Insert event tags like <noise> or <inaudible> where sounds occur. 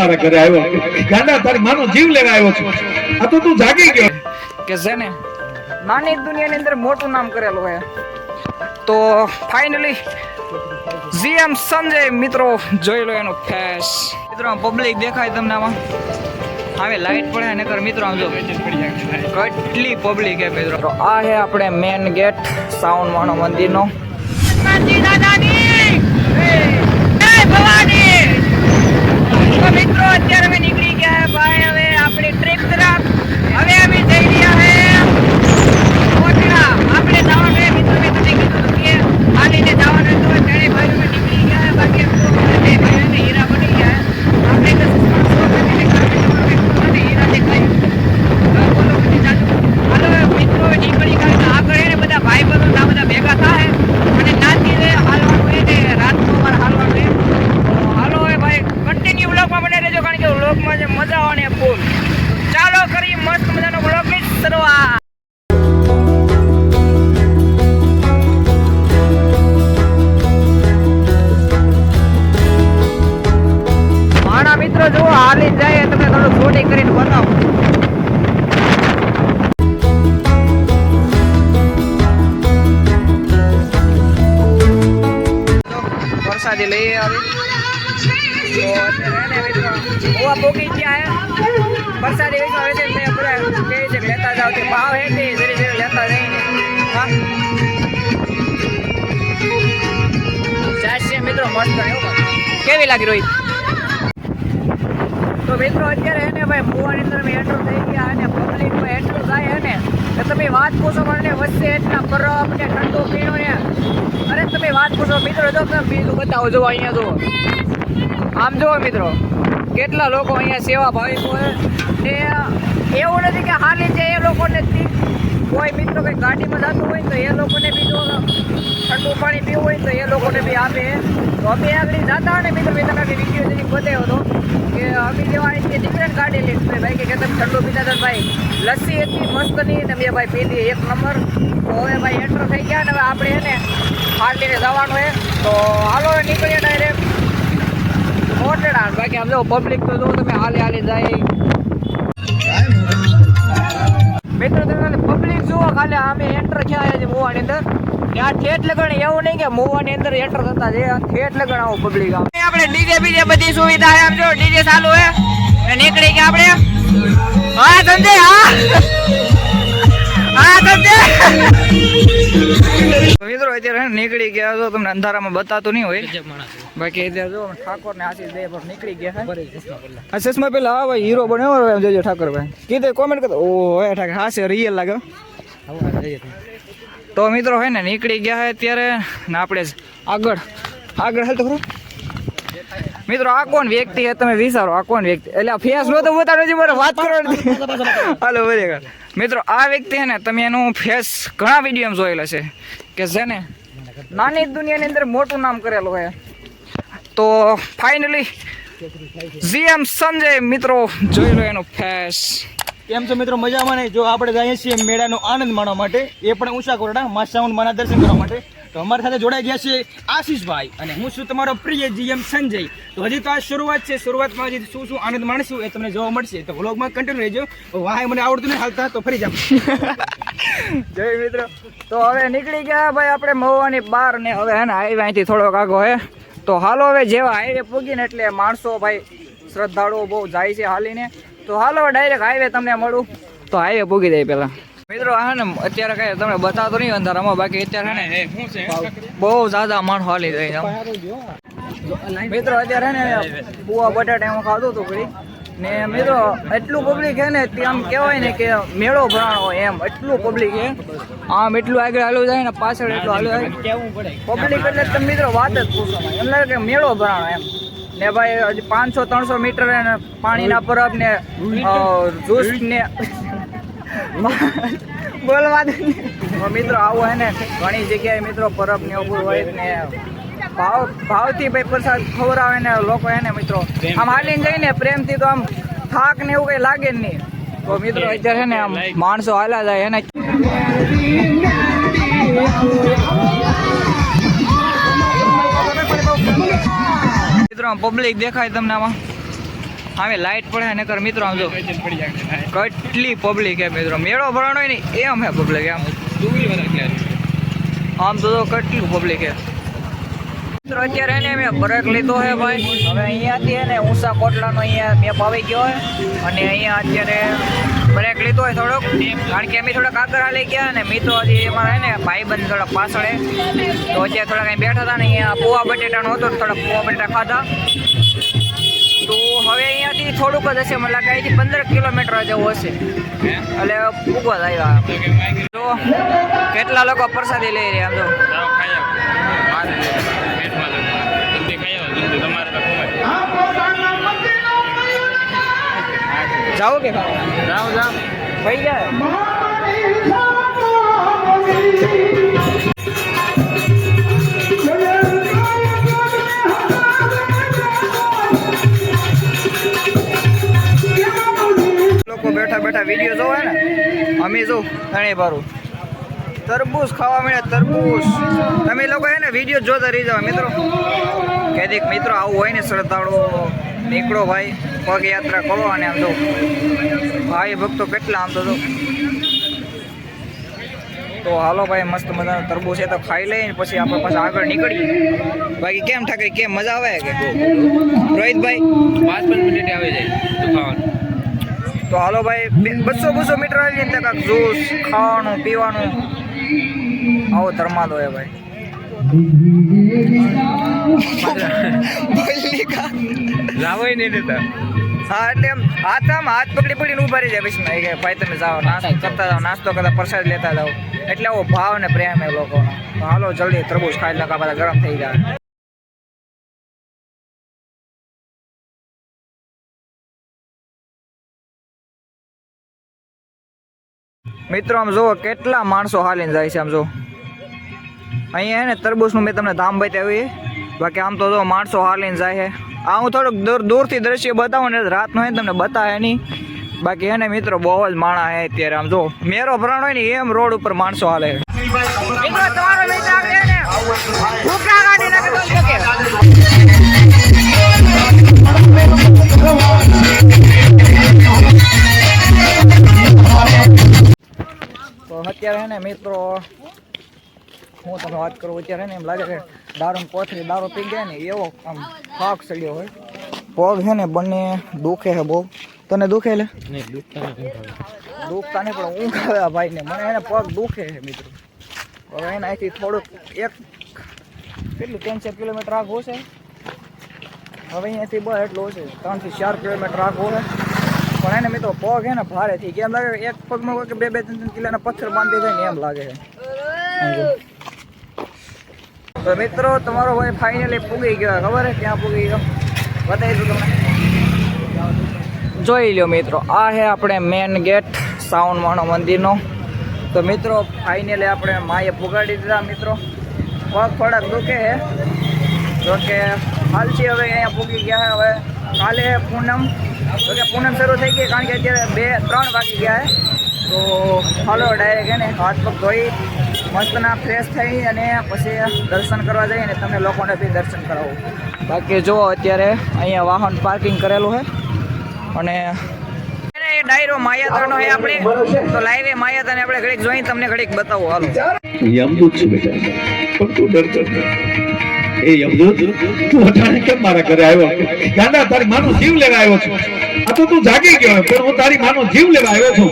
મારા ઘરે આવ્યો. ગાંડા તારી માનો જીવ લેવા આવ્યો છું. આ તો તું જાગી ગયો. કે છે ને નાની દુનિયાની અંદર મોટું નામ કરેલું હોય. તો ફાઇનલી જીએમ સંજય મિત્રો જોઈ લો એનો ફેસ મિત્રો પબ્લિક દેખાય તમને આમાં. હવે લાઈટ પડે ને કર મિત્રો આમ જો. કેટલી પબ્લિક હે મિત્રો. તો આ હે આપણે મેન ગેટ સાઉન્ડ માનો મંદિરનો. તો મિત્રો અત્યારે અમે નીકળી ગયા ભાઈ હવે વરસાદી લઈ આવી. પોકી ગયા વરસાદી વેચવા વેચે મેં બધા કહે છે લેતા જાવ તે ભાવ હે તે ધીરે ધીરે લેતા જઈને. હા. ચારશે મિત્રો, મસ્ત કેવી લાગી રોહિત? તો મિત્રો, અત્યારે એને ભાઈ મુવાની અંદર અમે એટલું થઈ ગયા અને પબ્લિકમાં એન્ટર થાય અને તો તમે વાત પૂછો મને વચ્ચે એટલા બરફ ને ઠંડુ પીણું ને. અરે તમે વાત પૂછો, મિત્રો, જો તમે બીજું બતાવો, જો અહીંયા જુઓ. આમ જુઓ મિત્રો, કેટલા લોકો અહીંયા સેવા ભાવિકો છે. ને એવું નથી કે હાલી છે એ લોકોને કોઈ મિત્રો કંઈ ગાડીમાં જતું હોય તો એ લોકોને બી જો ઠંડુ પાણી પીવું હોય તો એ લોકોને બી આપે. તો અમે આગળ જતા ને મિત્રો, મેં તમને વીડિયો બતાવ્યો હતો. કે અમે લેવાની છે ડિફરન્ટ ગાડી લઈને ભાઈ, કે તમે ઠંડુ પીતા હતા ભાઈ. લસ્સી એટલી મસ્ત નહીં ને મેં ભાઈ પીધી એક નંબર. તો હવે ભાઈ એન્ટર થઈ ગયા ને હવે આપણે એને હાલીને જવાનું છે. તો હાલો નીકળીએ ડાયરેક્ટ મોટેડા બાકી આમ જો પબ્લિક તો જો તમે હાલે હાલે જાય. મિત્રો, તમે પબ્લિક જુઓ ખાલી. અમે એન્ટર થયા છે મોવાની અંદર. ત્યાં ઠેઠ લગણ એવું નહીં કે મોવાની અંદર એન્ટર થતા છે ઠેઠ લગણ આવું પબ્લિક આમ આપણે ડીજે બીજે બધી સુવિધા છે આમ જો ડીજે ચાલુ હે ને નીકળી ગયા આપણે. હા સંજય હા. હા સંજય. મિત્રો અત્યારે નીકળી ગયા તો તમને અંધારામાં બતાતું નહીં હોય. બાકી અત્યારે જો ઠાકોર ને આશીષ દે પર નીકળી ગયા આ ચશ્મા પેલા હા ભાઈ હીરો બન્યો એમ જોજો ઠાકોર ભાઈ કીધે કોમેન્ટ કરતો ઓ હે ઠાકોર હા છે રિયલ લાગે. તો મિત્રો હે ને, નીકળી ગયા હે અત્યારે ને આપણે આગળ. આગળ હાલ તો ખરું. મિત્રો, આ કોણ વ્યક્તિ છે તમે વિચારો, આ કોણ વ્યક્તિ? એટલે આ ફેસ નો તો બતાડો છે મારે વાત કરવાની. હાલો બરાબર મિત્રો, આ વ્યક્તિ છે ને, તમે એનું ફેસ ઘણા વીડિયો જોયેલા છે કે છે ને નાની દુનિયાની અંદર મોટું નામ કરેલું હોય. તો ફાઇનલી જીએમ સંજય મિત્રો જોઈ લો એનો ફેસ. કેમ છો મિત્રો, મજામાં નહીં જો આપણે જઈએ છીએ મેળાનો આનંદ માણવા માટે, એ પણ ઊંચા કોરડા, મા સાઉન્ડ માના દર્શન કરવા માટે. તો અમારી સાથે જોડાઈ ગયા છે આશીષભાઈ અને હું છું તમારો પ્રિય જીએમ સંજય. તો હજી તો આ શરૂઆત છે. શરૂઆતમાં હજી શું શું આનંદ માણશું એ તમને જોવા મળશે. તો વ્લોગમાં કન્ટિન્યુ રહેજો. વાહ મને આવડતું નહીં હાલતા, તો ફરી જાવ <laughs> જય મિત્રો. તો હવે નીકળી ગયા ભાઈ આપણે મહુવાની બહાર ને હવે હે ને હાઈવે અહીંથી થોડોક આગો હે. તો હાલો હવે જેવા હાઈવે પૂગીને એટલે માણસો ભાઈ શ્રદ્ધાળુઓ બહુ જાય છે હાલીને. તો હાલો ડાયરેક્ટ હાઈવે તમને મળું. તો હાઈવે પૂગી જાય પેલા. મિત્રો હા ને અત્યારે કઈ તમને બતાવતો નહીં અંધારામાં બાકી અત્યારે ને બહુ જ્યાદા માણસો હાલી જાય છે. મિત્રો અત્યારે ને પુવા બટાટા એમાં ખાધું હતું કરી ને મિત્રો એટલું પબ્લિક છે ને આમ કહેવાય ને કે મેળો ભરાણો હોય એમ. એટલું પબ્લિક છે. આમ એટલું આગળ હાલું જાય ને પાછળ એટલું હાલું જાય. પબ્લિક એટલે તમે મિત્રો વાત જ પૂછો. એમ લાગે કે મેળો ભરાણો એમ. ને ભાઈ પાંચસો ત્રણસો મીટર ને પાણીના પરબ ને અ, ને બોલવા દે મિત્રો આવું હે ને ઘણી જગ્યાએ મિત્રો પરબ ને ઉભું હોય ને. ભાવ ભાવથી ભાઈ પ્રસાદ ખવડાવે ને લોકો એને મિત્રો. આમ હાલીને જઈને પ્રેમથી તો આમ થાક ને એવું કઈ લાગે જ નહીં. તો મિત્રો અત્યારે છે ને આમ માણસો હાલા જાય એને મિત્રો પબ્લિક દેખાય તમને આમાં. સામે લાઇટ પડે ને કર મિત્રો, આમ જો. કેટલી પબ્લિક હે મિત્રો. મેળો હોય ને, એમ હે પબ્લિક એમ. આમ તો કેટલું પબ્લિક હે. મિત્રો, અત્યારે એને મેં બ્રેક લીધો હે ભાઈ. હવે અહીંયાથી ને ઊંચા કોટલાનો અહીંયા મેપ આવી ગયો હે. અને અહીંયા અત્યારે બ્રેક લીધો હોય થોડોક. કારણ કે અમે થોડાક આગળ હાલી ગયા ને મિત્રો હજી અમારા હે ને ભાઈબંધ થોડા પાછળ તો અત્યારે થોડા કંઈ બેઠા હતા ને અહીંયા પોવા બટેટાનો હતો થોડા પોવા બટેટા ખાધા. તો હવે અહીંયાથી થોડુંક જ હશે મને લાગે અહીંથી પંદર કિલોમીટર જેવું હશે. એટલે પૂગવા જ આવ્યા તો કેટલા લોકો પ્રસાદી લઈ રહ્યા આમ જો જાઓ કે જાઓ જાઓ. ભાઈ જાય લોકો બેઠા બેઠા વીડિયો જોવે ને અમે જો ધણે બારું તરબૂચ ખાવા મળે તરબૂચ. તમે લોકો એને વીડિયો જોતા રહી જાવ મિત્રો. કહેતી મિત્રો આવું હોય ને શ્રદ્ધાળુ નીકળો ભાઈ પગયાત્રા કરો અને આમ તો ભાઈ ભક્તો કેટલા આમ તો તો હાલો ભાઈ મસ્ત મજાનું તરબૂ છે તો ખાઈ લઈને પછી આપણે પાછા આગળ નીકળીએ. બાકી કેમ ઠાકરી કેમ મજા આવે કે? રોહિતભાઈ? પાંચ પાંચ મિનિટે આવી જાય તો તો હાલો ભાઈ બસો બસો મીટર આવી ને કાંક જ્યુસ ખાવાનું પીવાનું. આવો ધર્માદો હે ભાઈ. લાવોય નહીં દેતા. હા એટલે એમ હાથ આમ હાથ પકડી પકડીને ઊભા રહી જાય પછી કે ભાઈ તમે જાઓ નાસ્તો કરતા જાઓ નાસ્તો કરતા પ્રસાદ લેતા જાઓ. એટલે આવો ભાવ ને પ્રેમ એ લોકોનો. હાલો જલ્દી તરબૂચ ખાઈ લગા બધા ગરમ થઈ જાય મિત્રો આમ જુઓ કેટલા માણસો હાલીને જાય છે આમ જો અહીંયા ને તરબૂચનું મેં તમને ધામ બતાવ્યું બાકી આમ તો જો માણસો હાલીને જાય છે. આ હું થોડુંક દૂર દૂરથી દ્રશ્ય બતાવું ને રાતનું હે તમને બતાવે નહીં. બાકી હે ને મિત્રો બહુ જ માણા હે અત્યારે આમ જો. મેરો ભરાણ હોય ને એમ રોડ ઉપર માણસો હાલે મિત્રો તમારો મિત્ર આગળ ને ભૂખા કાઢી નાખે તો શકે તો અત્યારે હે ને મિત્રો હું તમને વાત કરું અત્યારે હે ને એમ લાગે કે દારૂ કોથળી દારૂ પી ગયા ને એવો આમ થાક ચડ્યો હોય. પગ છે ને બંને દુખે છે બહુ. તને દુખે લે? દુખતા નહીં પણ ઊંઘ આવે આ ભાઈને. મને એને પગ દુખે છે મિત્રો. હવે એને અહીંથી થોડુંક એક કેટલું ત્રણ ચાર કિલોમીટર આગળ હશે હવે અહીંયાથી બસ એટલું હશે ત્રણથી ચાર કિલોમીટર આગળ હશે પણ એને મિત્રો પગ હે ને ભારે થઈ ગયા એમ લાગે કે એક પગમાં કોઈ કે બે બે ત્રણ ત્રણ કિલોના પથ્થર બાંધી જાય ને એમ લાગે છે. સમજો. તો મિત્રો, તમારો ભાઈ ફાઇનલી પૂગી ગયો, ખબર ક્યાં પૂગી ગયો? બતાવી દઉં તમને. જોઈ લો મિત્રો, આ છે આપણે મેન ગેટ સાવન માણો મંદિરનો. તો મિત્રો ફાઇનલી આપણે માએ પુગાડી દીધા મિત્રો. પગ થોડાક દુખે છે. જો કે હાલથી હવે અહીંયા પૂગી ગયા હવે કાલે પૂનમ. તો કે પૂનમ શરૂ થઈ ગઈ, કારણ કે અત્યારે બે, ત્રણ વાગી ગયા છે. તો હાલો ડાયરેક્ટ એને હાથ પગ ધોઈ મસ્તના ફ્રેશ થઈ અને પછી દર્શન કરવા જઈએ અને તમને લોકોને બી દર્શન કરાવું. બાકી જો અત્યારે અહીંયા વાહન પાર્કિંગ કરેલું છે અને ડાયરો માયાતાનો છે આપણે. તો લાઈવે માયાતાને આપણે ઘડીક જોઈ તમને ઘડીક બતાવો. હાલો. મારા ઘરે આવ્યો? ગાંડા તો જાગી ગયો હું તારી માનો જીવ લેવા આવ્યો છું.